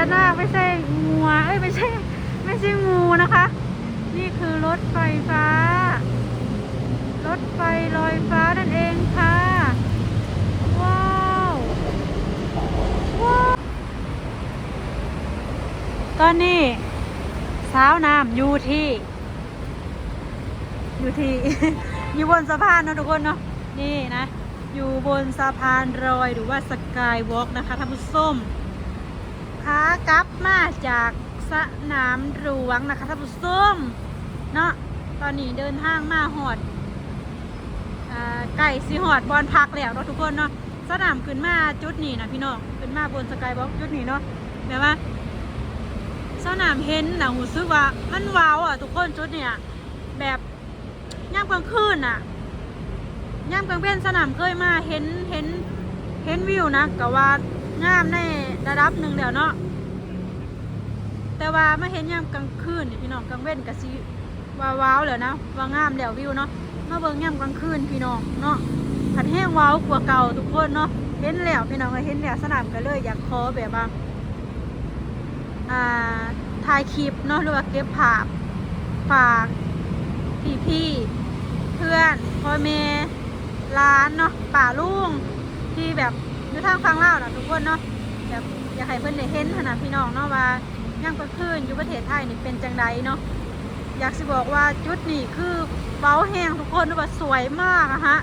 ญานาคไม่ใช่งัวเอ้ยไม่ใช่ ไม่ใช่งูนะคะ นี่คือรถไฟฟ้า รถไฟลอยฟ้านั่นเองค่ะ ว้าวว้าวตอนนี้สาวน้ำอยู่ที่ อยู่ที่ อยู่บนสะพานเนาะทุกคนเนาะนี่นะ อยู่บนสะพานลอยหรือว่าสกายวอล์กนะคะท่านผู้ชม ขากลับมาจากสนามหลวงนะคะท่านผู้ชมเนาะตอนนี้เดินทางมาหอดอไก่สีหอดบอลพักแล้วเนาะทุกคนเนาะสนามขึ้นมาจุดนี้นะพี่น้องขึ้นมาบนสกายวอล์กจุดนี้เนาะแบบว่าสนามเห็นนะหูซึกว่ามันว้าวอะทุกคนจุดเนี่ยแบบย่ำกลางคืนอะย่ำกลางเว้นสนามเคยมาเห็นเห็นเห็นวิวนะกะว่า งามในระดับหนึ่งแล้วเนาะแต่ว่ามาเห็นย่ำกลางคืนพี่น้องกลางเว้นกะสิว้าวๆแล้วนะว่างามแล้ววิวเนาะมาเบิ่งย่ำกลางคืนพี่น้องเนาะผัดแห้งว้าวกว่าเก่าทุกคนเนาะเห็นแล้วพี่น้องก็เห็นแล้วสนามก็เลยอยากขอแบบว่าอ่าถ่ายคลิปเนาะหรือว่าเก็บภาพฝากพี่ๆเพื่อนพ่อแม่ร้านเนาะป่าลุงที่แบบ อยู่ทางฟังเล่าวนะทุกคนเนาะแบบอยากให้เพื่อนได้เห็นขนาดพี่น้องเนาะว่าย่างกลางคืนอยู่ประเทศไทยนี่เป็นจังใดเนาะอยากสิบอกว่าจุดนี่คือเบาแห้งทุกคนว่าสวยมากอะฮะ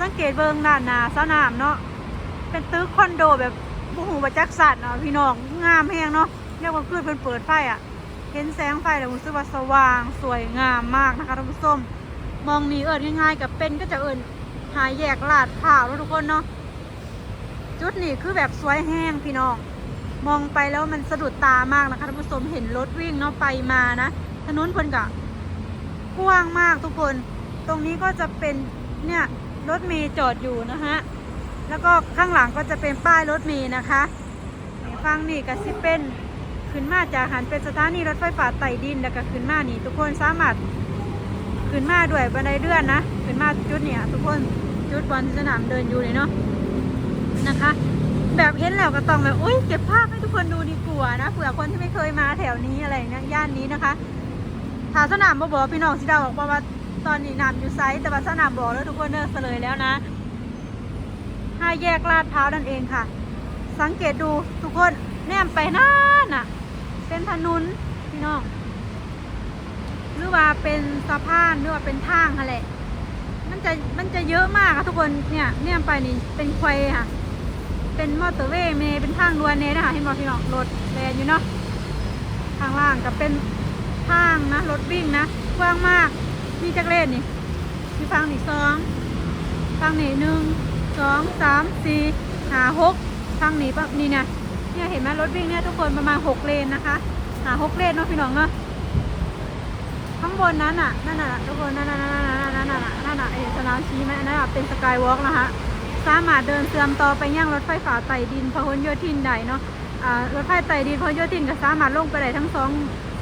สังเกตเบิงด้านหน้าสนามเนาะเป็นตึกคอนโดแบบบุหูประจักษ์สัตว์เนาะพี่น้องงามแห้งเนาะเรียกว่าคืนเพิ่นเปิดไฟอะเห็นแสงไฟแล้วรู้สึกว่าสว่างสวยงามมากนะคะท่านผู้ชมมองนี้เอิญง่ายๆกับเป็นก็จะเอิญหายแยกลาดผ่าวแล้วทุกคนเนาะ จุดนี้คือแบบสวยแห้งพี่น้อง มองไปแล้วมันสะดุดตามากนะคะท่านผู้ชมเห็นรถวิ่งเนาะไปมานะถนนเพนกะกว้างมากทุกคน ตรงนี้ก็จะเป็นเนี่ยรถเมย์จอดอยู่นะฮะแล้วก็ข้างหลังก็จะเป็นป้ายรถเมย์นะคะฟังนี่ก็สิเป็นขึ้นมาจากหันเป็นสถานีรถไฟฟ้าไต่ดินแล้วก็ขึ้นมานี่ ทุกคนสามารถขึ้นมาด้วยบันไดเลื่อนนะขึ้นมาจุดเนี่ยทุกคนจุดบอลสนามเดินอยู่เลยเนาะ นะคะ แบบเห็นแล้วก็ต้องแบบอุ้ยเก็บภาพให้ทุกคนดูดีกว่านะเผื่อคนที่ไม่เคยมาแถวนี้อะไรเนะย่านนี้นะคะถาสนามบบอกพี่น้องสิดาวบอกว่าตอนนี้น้ำอยู่ไซส์แต่ว่าสนามบอกแล้วทุกคนเนอเสลยแล้วนะห้าแยกลาดพร้าวนั่นเองค่ะ สังเกตดูทุกคนแนมไปนั่นน่ะ เป็นถนนพี่น้องหรือว่าเป็นสะพานหรือว่าเป็นทางอะไรมันจะมันจะเยอะมากอะทุกคนเนี่ยเนี่ยไปนี่เป็นควยค่ะ เป็นมอเตอร์เวย์เมย์เป็นทางด่วนเนยนะคะเห็นบอกพี่น้องรถแลนอยู่เนาะทางล่างกับเป็นทางนะรถวิ่งนะกว้างมากมีจักรเลนนี่มีฟังนี่สองฟังนี่หนึ่งสองสามสี่หาหกฟังนี่ปะนี่เนี่ยเนี่ยเห็นไหมรถวิ่งเนี่ยทุกคนประมาณหกเลนนะคะหาหกเลนเนาะพี่น้องเนาะข้างบนนั้นอะนั่นน่ะทุกคนนั่นน่ะนั่นน่ะนั่นน่ะนั่นน่ะเห็นสนามชี้ไหมนนั่นน่ะเป็นสกายวอล์กนะคะ สามารถเดินเสื่อมต่อไปย่างรถไฟฟ้าไต่ดินพหลโยธินได้เนาะรถไฟไต่ดินพหลโยธินก็สามารถลงไปได้ทั้งสอง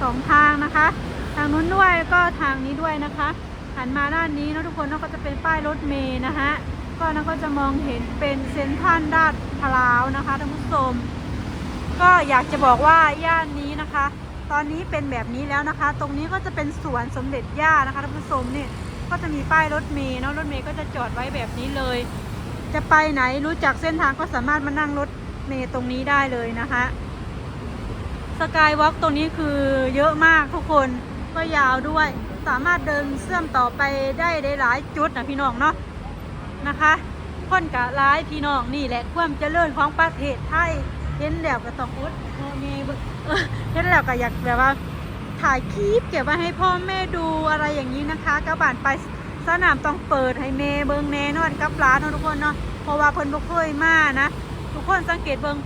สองทางนะคะ ทางนู้นด้วยก็ทางนี้ด้วยนะคะหันมาด้านนี้เนาะทุกคนเนาก็จะเป็นป้ายรถเมย์นะคะก็นั่นก็จะมองเห็นเป็นเซ็นทรัลลาดพร้าวนะคะท่านผู้ชมก็อยากจะบอกว่าย่านนี้นะคะ ตอนนี้เป็นแบบนี้แล้วนะคะ ตรงนี้ก็จะเป็นสวนสมเด็จย่านะคะท่านผู้ชมนี่ก็จะมีป้ายรถเมล์เนาะรถเมล์ก็จะจอดไว้แบบนี้เลย จะไปไหนรู้จักเส้นทางก็สามารถมานั่งรถเมล์ตรงนี้ได้เลยนะคะสกายวอล์กตรงนี้คือเยอะมากทุกคนก็ยาวด้วย สามารถเดินเชื่อมต่อไปได้ได้หลายจุดนะพี่น้องเนาะนะคะคนกะร้ายพี่น้องนี่แหละความเจริญของประเทศไทยเห็นแล้วก็ต้องอดโมเมเบิ่งเออเห็นแล้วก็อยากแบบว่าถ่ายคลิปเก็บไว้ให้พ่อแม่ดูอะไรอย่างนี้นะคะกระบานไป สนามต้องเปิดให้เมเบิงแน่นอนกับร้านเนาะทุกคนเนาะเพราะว่าเพิ่นบ่เคยมานะทุกคนสังเกตเบิง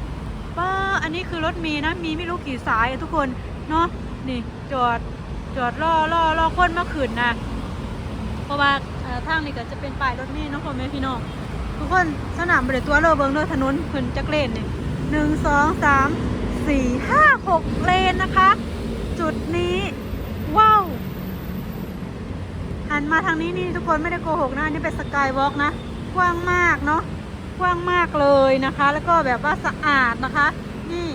ป้าอันนี้คือรถเมีนะมีไม่รู้กี่สายทุกคนเนาะนี่จอดจอดรอรอรอคนมาขืนนะเพราะว่าทางนี้ก็จะเป็นป้ายรถเมล์เนาะพ่อแม่พี่น้องทุกคนสนามบริตัวเลอเบิงเด้อถนนเพิ่นจักเลนนี่หนึ่งสองสามสี่ห้าหกเลนนะคะ จุดนี้ หันมาทางนี้นี่ทุกคนไม่ได้โกหกนะอันนี่เป็นสกายวอล์กนะ กว้างมากเนาะกว้างมากเลยนะคะ แล้วก็แบบว่าสะอาดนะคะ นี่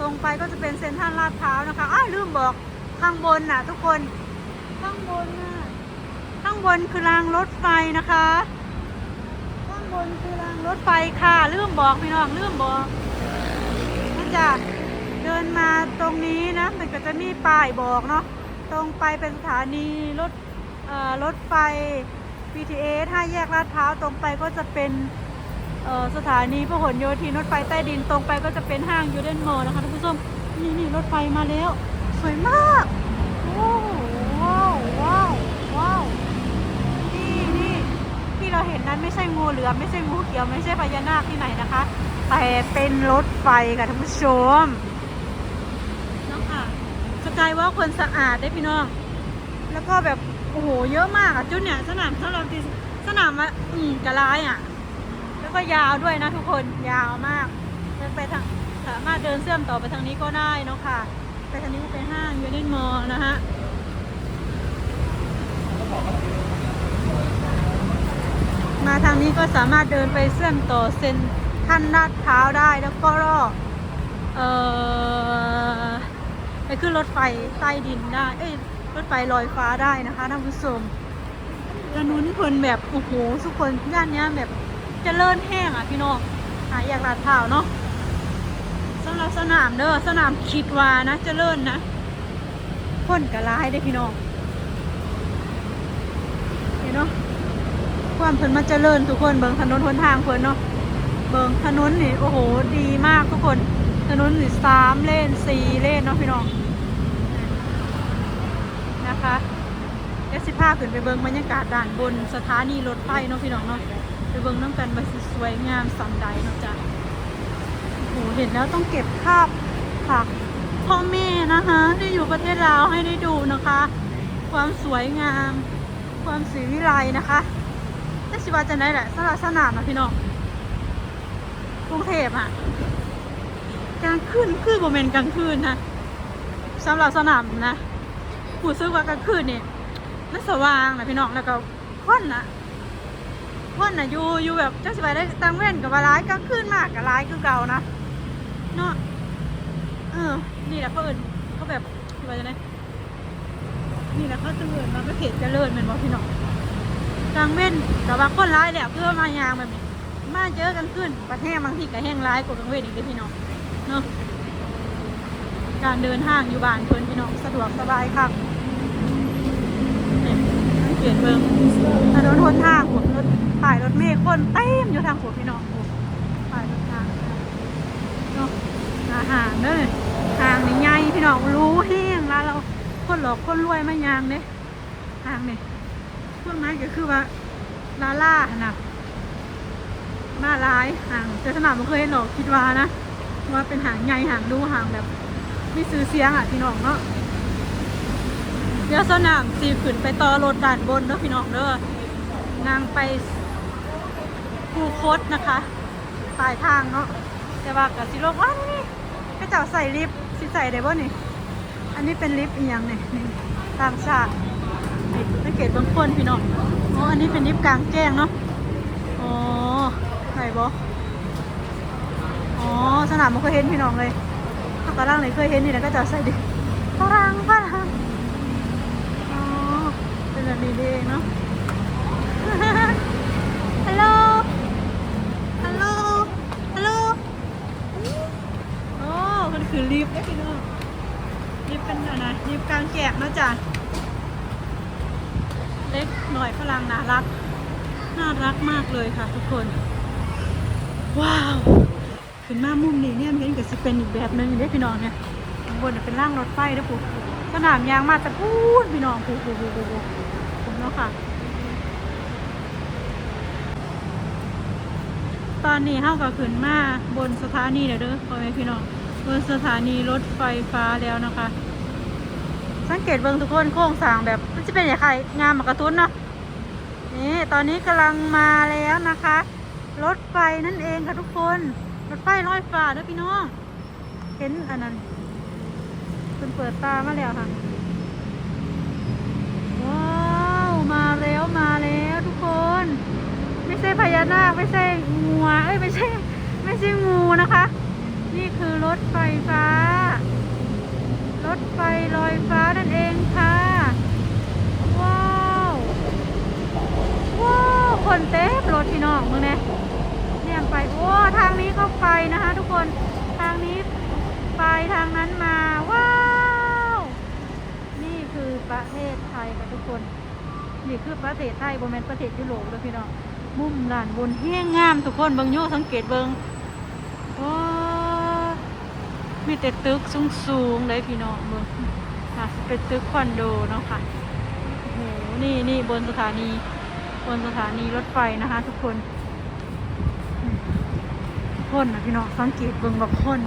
ตรงไปก็จะเป็นเซ็นทรัลลาดพร้าวนะคะอ้าวลืมบอกข้างบนน่ะ ทุกคนข้างบนน่ะข้างบนคือรางรถไฟนะคะ ข้างบนคือรางรถไฟค่ะลืมบอกพี่น้องลืมบอกมันจะเดินมาตรงนี้นะมันก็จะมีป้ายบอกเนาะตรงไปเป็นสถานีรถ รถไฟ BTS ห้าแยกลาดพร้าวตรงไปก็จะเป็นเอ่อสถานีพหลโยธินรถไฟใต้ดินตรงไปก็จะเป็นห้างยูเดนมอลล์นะคะท่านผู้ชมนี่นี่รถไฟมาแล้ว สวยมากโอ้ว้าวว้าวว้าวนี่นี่ที่เราเห็นนั้นไม่ใช่งูเหลือมไม่ใช่งูเขียวไม่ใช่พญานาคที่ไหนนะคะ แต่เป็นรถไฟค่ะท่านผู้ชมน้องค่ะสกายว่าคนสะอาดได้พี่น้อง แล้วก็แบบ โอ้โห เยอะมากอะจุดเนี่ยสนามสำหรับที่สนามอะอืมกระไรอะ แล้วก็ยาวด้วยนะทุกคนยาวมากเดินไปทางสามารถเดินเชื่อมต่อไปทางนี้ก็ได้เนาะค่ะ ไปทางนี้ก็ไปห้างยูเนนมอลนะฮะมาทางนี้ก็สามารถเดินไปเชื่อมต่อเซ็นทรันลาดพร้าวได้แล้วก็เอ่อไปขึ้นรถไฟใต้ดินได้ เอ้ย รถไฟลอยฟ้าได้นะคะท่านผู้ชมถนนคนแบบโอ้โหทุกคนย่านเนี้ยแบบจะเจริญแห้งอะพี่น้องหาอยากลาดพร้าเนาะสำหรับสนามเด้อสนามคิดว่านะจะเจริญนนะคนกระลายได้พี่น้องเห็นเนาะความเพลินมาเจริญทุกคนเบิ่งถนนหนทางเพลินเนาะเบิ่งถนนนี่โอ้โหดีมากทุกคนถนนนี่สามเลนสี่เลนเนาะพี่น้อง นะคะเดี๋ยวสิพาขึ้นไปเบิ่งบรรยากาศด่านบนสถานีรถไฟเนาะพี่น้องเนาะไปเบิ่งน้ำกันว่าสวยงามสันใดเนาะจ๊ะโอ้โหเห็นแล้วต้องเก็บภาพค่ะพ่อแม่นะคะที่อยู่ประเทศลาวให้ได้ดูนะคะ ความสวยงาม ความสีวิไลนะคะแต่สิว่าจะได้แหละสลับสนามนะพี่น้องกรุงเทพอะกลางคืนคือโมเมนต์กลางคืนนะสำหรับสนามนะ หูซึกว่ากลางคืนนี่มันสว่างนะพี่น้องแล้วก็ค่อนนะค่อนนะอยู่อยู่แบบเจ้าสิไปได้ตังเว้นกับว่าร้ายกลางคืนมากกับร้ายคือเก่านะเนาะเออ นี่แหละเขาเอิญเขาแบบสิว่าจะไหนนี่แหละเขาจะเอิญมาประเทศเจริญแมันบอกพี่น้องกลางเว้นกับว่าคนร้ายแหละเพื่อมายางแบบนี้มาเจอกันขึ้นประเทศบางทีก็แห้งร้ายกว่ากลางเว้นอีกเด้อพี่น้องเนาะการเดินห้างอยู่บ้านเพื่อนพี่น้องสะดวกสบายครับ เปลี่ยนเบิงถนนหนทางหัวรถถ่ายรถเมฆคนเต็มอยู่ทางหัวพี่น้องหัวถ่ายรถทางเนาะหารเด้อทางนี่ใหญ่พี่น้องรู้แห้งแล้วเราคนหลอกคนรวยมายางเด้ทางเนี่พวกนั้นก็คือว่าลาล่าน่ะมาลายห่างแต่สนามไม่เคยเห็นหรอกคิดว่านะว่าเป็นหางใหญ่หางดูหางแบบไมีซื้อเสียงอะพี่น้องเนาะ เดี๋ยวสนามสีขึ้นไปต่อรถด่านบนเนาะพี่น้องเด้อนางไปภูโคตนะคะปลายทางเนาะแต่ว่ากับสิโลกว่านี่ก็จะใส่ลิฟต์สิใส่ได้บ่นี่ อันนี้เป็นลิฟต์อีกอย่างนี่นี่ตามชาติสังเกตบางคนพี่น้องอ๋ออันนี้เป็นลิฟต์กลางแจ้งเนาะอ๋อไหนบ่อ๋อสนามมันเคยเห็นพี่น้องเลยถ้ากระลังเลยเคยเห็นนี่นะก็จะใส่ดิฝรั่งฝรั่ง เป็นแบบนี้เองเนาะ ฮัลโหล ฮัลโหล ฮัลโหลโอ้มันคือลิฟต์นะพี่น้องลิฟต์เป็นอะไรลิฟต์กลางแจกเนาะจ้ะเล็กหน่อยฝรั่งน่ารัก น่ารักมากเลยค่ะทุกคน ว้าว ขึ้นมามุมนี้เนี่ยมันก็จะเป็นอีกแบบนึงได้พี่น้องเนี่ยข้างบนเป็นร่างรถไฟนะปุ๊สนามยางมาแต่พูดพี่น้องปุ๊ปุ๊ปุ๊ปุ๊ ค่ะ ตอนนี้เฮาก็ขึ้นมาบนสถานีแล้วเด้อพ่อแม่พี่น้องบนสถานีรถไฟฟ้าแล้วนะคะ สังเกตเบิ่งทุกคนโครงสร้างแบบมันจะเป็นอย่างไรงามมากระตุ้นเนาะนี่ตอนนี้กำลังมาแล้วนะคะ รถไฟนั่นเองค่ะทุกคน รถไฟลอยฟ้าเด้อพี่น้องเห็นอันนั้นคุณเปิดตามาแล้วค่ะ ว้าว มาแล้วมาแล้วทุกคน ไม่ใช่พญานาคไม่ใช่งัวเอ้ยไม่ใช่ ไม่ใช่งูนะคะ นี่คือรถไฟฟ้า รถไฟลอยฟ้านั่นเองค่ะ ว้าวว้าวคนเต็มรถพี่น้องมึงเนี่ยเนี่ยไปโอ้ทางนี้ก็ไปนะคะ ทุกคนทางนี้ไปทางนั้นมาว้าว นี่คือประเทศไทยค่ะทุกคน นี่คือประเทศไทยโบแมนประเทศยุโรปเลยพี่น้องมุมด่านบนแห้งงามทุกคนเบิงโยสังเกตเบิงว้มีแต่ตึกสูงๆเลยพี่น้องเบิงค่ะเป็นตึกคอนโดเนาะค่ะโอ้โหนี่นี่บนสถานี บนสถานีรถไฟนะคะ ทุกคนคนนะพี่น้องสังเกตเบิงแบบคน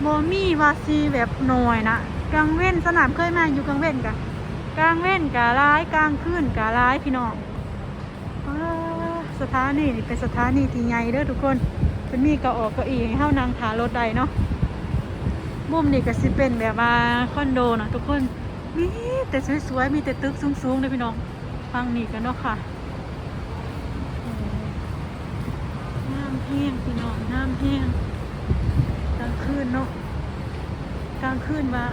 โมมี่วาซีแบบหน่อยนะกลางเว้นสนามเคยมาอยู่กลางเว้นกะ กลางเว้นกะร้ายกลางคืนกะร้ายพี่น้องอสถานีนี่เป็นสถานีที่ใหญ่เด้อทุกคนเป็นมีกาะออกก้าอี้ให้เฮานางถารถใดเนาะมุมนี่ก็สิเป็นแบบว่าคอนโดนะทุกคนมีแต่สวยๆมีแต่ตึกสูงๆเลยพี่น้องฟังนี่กันเนาะค่ะน้ำแห้งพี่น้องน้ำแห้งกลางคืนเนาะกลางคืนว่า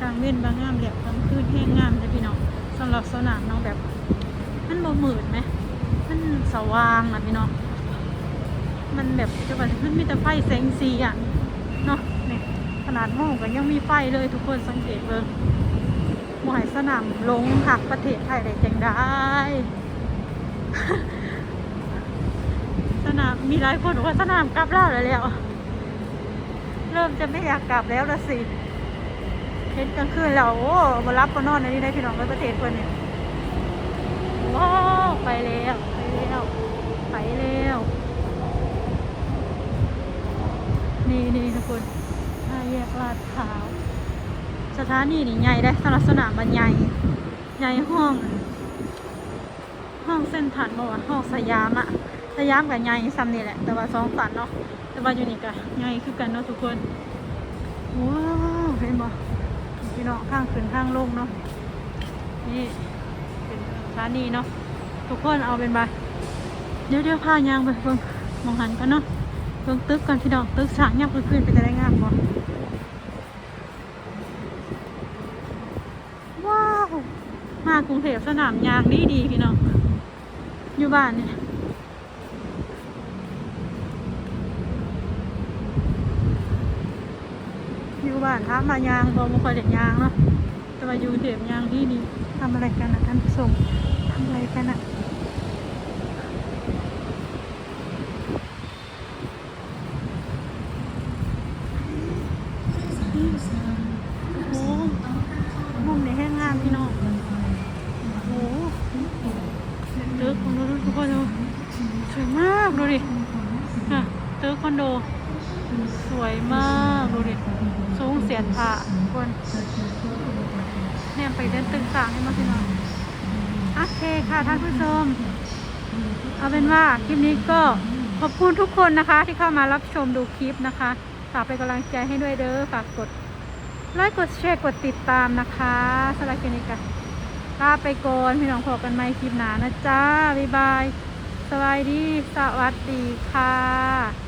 กลางเว้นบางงามแบบกลางคืนแห้งงามเลยพี่น้องสำหรับสนามเนาะแบบ มันบ่มืดไหมมันสว่างนะพี่น้องมันแบบจะว่ามันมีแต่ไฟแสงสีอะเนาะนี่ขนาดห้องก็ยังมีไฟเลยทุกคนสังเกตเลยหมายสนามลงหักประเทศไทยได้จังได้ สนามมีหลายคนว่าสนามกลับแล้วแล้ว เริ่มจะไม่อยากกลับแล้วละสิ เห็นกลางคืนแล้วโอ้มารับมานอนในนี้ได้พี่น้องในประเทศคนเนี่ยว้าวไปแล้วไปแล้วไปแล้วนี่นี่ทุกคนห้าแยกลาดพร้าว สถานีนี่ใหญ่ได้สำหรับสนามมันใหญ่ใหญ่ห้อง ห้องเส้นถัดมาว่าห้องสยามอะสยามกับใหญ่ซ้ำนี่แหละ แต่ว่าสองสันเนาะแต่ว่าอยู่นี่ก็ใหญ่คือกันเนาะทุกคนว้าวเห็นบ่ พี่น้องข้างขึ้นข้างลงเนาะนี่เป็นสถานีเนาะทุกคนเอาเป็นบาเดี๋ยวเดี๋ยวพายางไปเบิ่งมองหันกันเนาะเบิ่งตึกกันพี่น้องตึกสางยับขึ้นไปจะได้งามบ่ว้าวมากรุงเทพสนามยางดีดีพี่น้องอยู่บ้านเนี่ย อยู่บ้านท้ามายางบอมคอยเด็ดยางเนาะจะมาอยู่กรุงเทพยางที่นี่ทำอะไรกันนะท่านผู้ชมทำอะไรกันอะโอ้โหมุมนี้แห้งงามพี่น้อง โอ้โหตึกคอนโดทุกคนดูสวยมากดูดิน่ะตึกคอนโด สวยมากดูดิ สูงเสียนผ่าทุกคนเนี่ย ไปเดินตึกต่างให้มาพี่น้องโอเคค่ะท่านผู้ชม เอาเป็นว่าคลิปนี้ก็ขอบคุณทุกคนนะคะ ที่เข้ามารับชมดูคลิปนะคะฝากเป็นกำลังใจให้ด้วยเด้อฝากกดไลค์กดแชร์กดติดตามนะคะสำหรับคลิปนี้ก็ลาไปก่อนพี่น้องพบกันใหม่คลิปหน้านะจ๊ะบ๊ายบายสวัสดี สวัสดีค่ะ